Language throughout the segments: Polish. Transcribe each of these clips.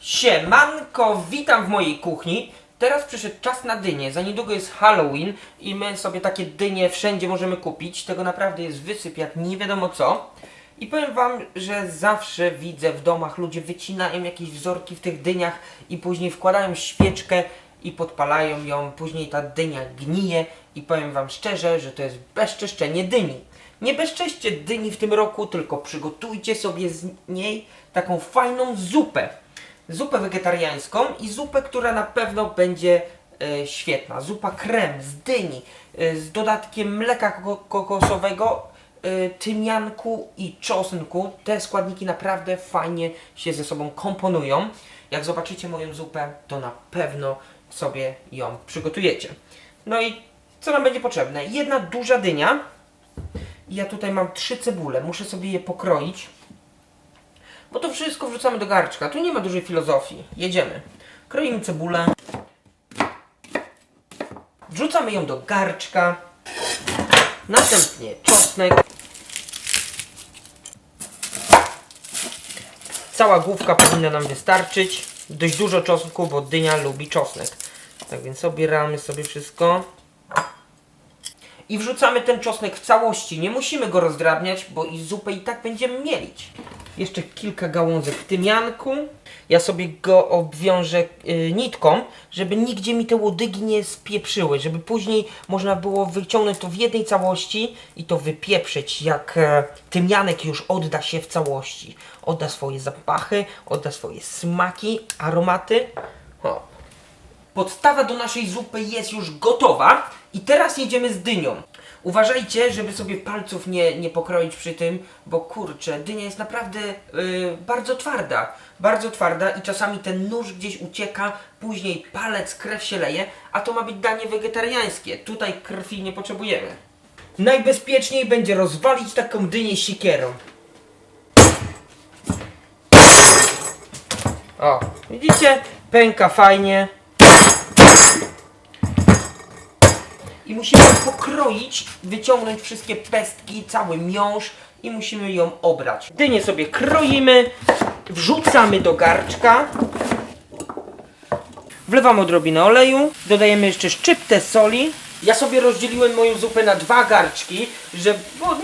Siemanko, witam w mojej kuchni. Teraz przyszedł czas na dynię. Za niedługo jest Halloween i my sobie takie dynie wszędzie możemy kupić. Tego naprawdę jest wysyp jak nie wiadomo co. I powiem wam, że zawsze widzę w domach ludzie wycinają jakieś wzorki w tych dyniach i później wkładają świeczkę i podpalają ją. Później ta dynia gnije i powiem wam szczerze, że to jest bezczeszczenie dyni. Nie bezczeście dyni w tym roku, tylko przygotujcie sobie z niej taką fajną zupę. Zupę wegetariańską i zupę, która na pewno będzie e, świetna. Zupa krem z dyni, e, z dodatkiem mleka koko- kokosowego, e, tymianku i czosnku. Te składniki naprawdę fajnie się ze sobą komponują. Jak zobaczycie moją zupę, to na pewno sobie ją przygotujecie. No i co nam będzie potrzebne? Jedna duża dynia. Ja tutaj mam trzy cebule, muszę sobie je pokroić. Bo to wszystko wrzucamy do garczka. Tu nie ma dużej filozofii. Jedziemy. Kroimy cebulę. Wrzucamy ją do garczka. Następnie czosnek. Cała główka powinna nam wystarczyć. Dość dużo czosnku, bo dynia lubi czosnek. Tak więc obieramy sobie wszystko. I wrzucamy ten czosnek w całości. Nie musimy go rozdrabniać, bo i zupę i tak będziemy mielić. Jeszcze kilka gałązek tymianku. Ja sobie go obwiążę y, nitką, żeby nigdzie mi te łodygi nie spieprzyły, żeby później można było wyciągnąć to w jednej całości i to wypieprzyć, jak e, tymianek już odda się w całości. Odda swoje zapachy, odda swoje smaki, aromaty. O, Podstawa do naszej zupy jest już gotowa i teraz jedziemy z dynią. Uważajcie, żeby sobie palców nie, nie pokroić przy tym, bo kurczę, dynia jest naprawdę yy, bardzo twarda. Bardzo twarda i czasami ten nóż gdzieś ucieka, później palec, krew się leje, a to ma być danie wegetariańskie. Tutaj krwi nie potrzebujemy. Najbezpieczniej będzie rozwalić taką dynię siekierą. O, widzicie? Pęka fajnie. I musimy ją pokroić, wyciągnąć wszystkie pestki, cały miąższ i musimy ją obrać. Dynię sobie kroimy, wrzucamy do garczka. Wlewamy odrobinę oleju, dodajemy jeszcze szczyptę soli. Ja sobie rozdzieliłem moją zupę na dwa garczki, żeby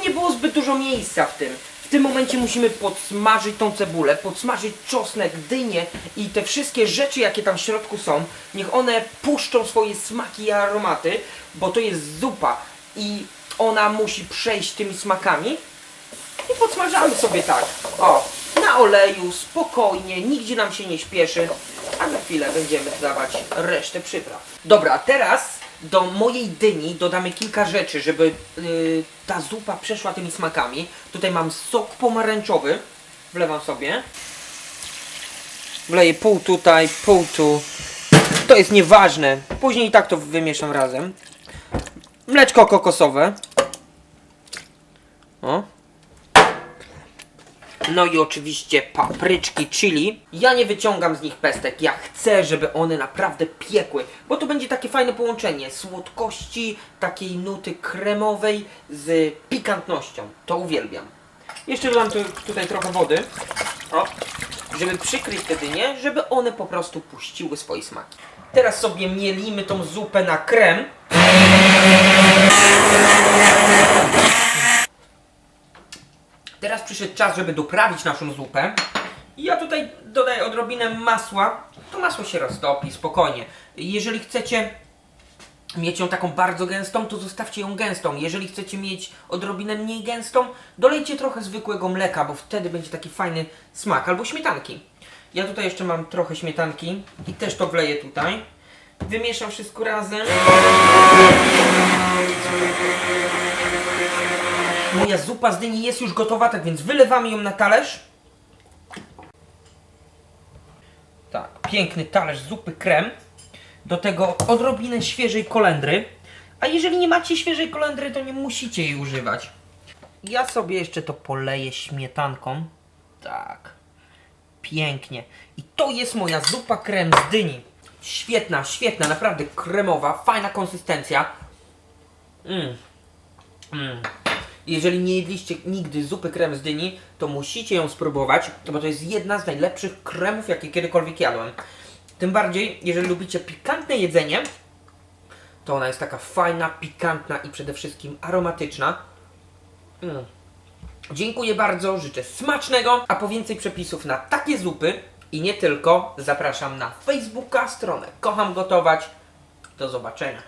nie było zbyt dużo miejsca w tym. W tym momencie musimy podsmażyć tą cebulę, podsmażyć czosnek, dynię i te wszystkie rzeczy, jakie tam w środku są. Niech one puszczą swoje smaki i aromaty, bo to jest zupa i ona musi przejść tymi smakami. I podsmażamy sobie tak. O, na oleju, spokojnie, nigdzie nam się nie śpieszy. A za chwilę będziemy dodawać resztę przypraw. Dobra, teraz do mojej dyni dodamy kilka rzeczy, żeby yy, ta zupa przeszła tymi smakami. Tutaj mam sok pomarańczowy. Wlewam sobie. Wleję pół tutaj, pół tu. To jest nieważne. Później i tak to wymieszam razem. Mleczko kokosowe. O. No i oczywiście papryczki chili. Ja nie wyciągam z nich pestek. Ja chcę, żeby one naprawdę piekły. Bo to będzie takie fajne połączenie słodkości, takiej nuty kremowej z pikantnością. To uwielbiam. Jeszcze dodam tu, tutaj trochę wody. O, żeby przykryć te dynie, żeby one po prostu puściły swoje smaki. Teraz sobie mielimy tą zupę na krem. Teraz przyszedł czas, żeby doprawić naszą zupę. I ja tutaj dodaję odrobinę masła. To masło się roztopi, spokojnie. Jeżeli chcecie mieć ją taką bardzo gęstą, to zostawcie ją gęstą. Jeżeli chcecie mieć odrobinę mniej gęstą, dolejcie trochę zwykłego mleka, bo wtedy będzie taki fajny smak. Albo śmietanki. Ja tutaj jeszcze mam trochę śmietanki i też to wleję tutaj. Wymieszam wszystko razem. Moja zupa z dyni jest już gotowa, tak więc wylewamy ją na talerz. Tak, piękny talerz zupy krem. Do tego odrobinę świeżej kolendry. A jeżeli nie macie świeżej kolendry, to nie musicie jej używać. Ja sobie jeszcze to poleję śmietanką. Tak. Pięknie. I to jest moja zupa krem z dyni. Świetna, świetna, naprawdę kremowa, fajna konsystencja. Mmm. Mm. Jeżeli nie jedliście nigdy zupy krem z dyni, to musicie ją spróbować, bo to jest jedna z najlepszych kremów, jakie kiedykolwiek jadłem. Tym bardziej, jeżeli lubicie pikantne jedzenie, to ona jest taka fajna, pikantna i przede wszystkim aromatyczna. Mm. Dziękuję bardzo, życzę smacznego, a po więcej przepisów na takie zupy i nie tylko, zapraszam na Facebooka, stronę Kocham Gotować. Do zobaczenia.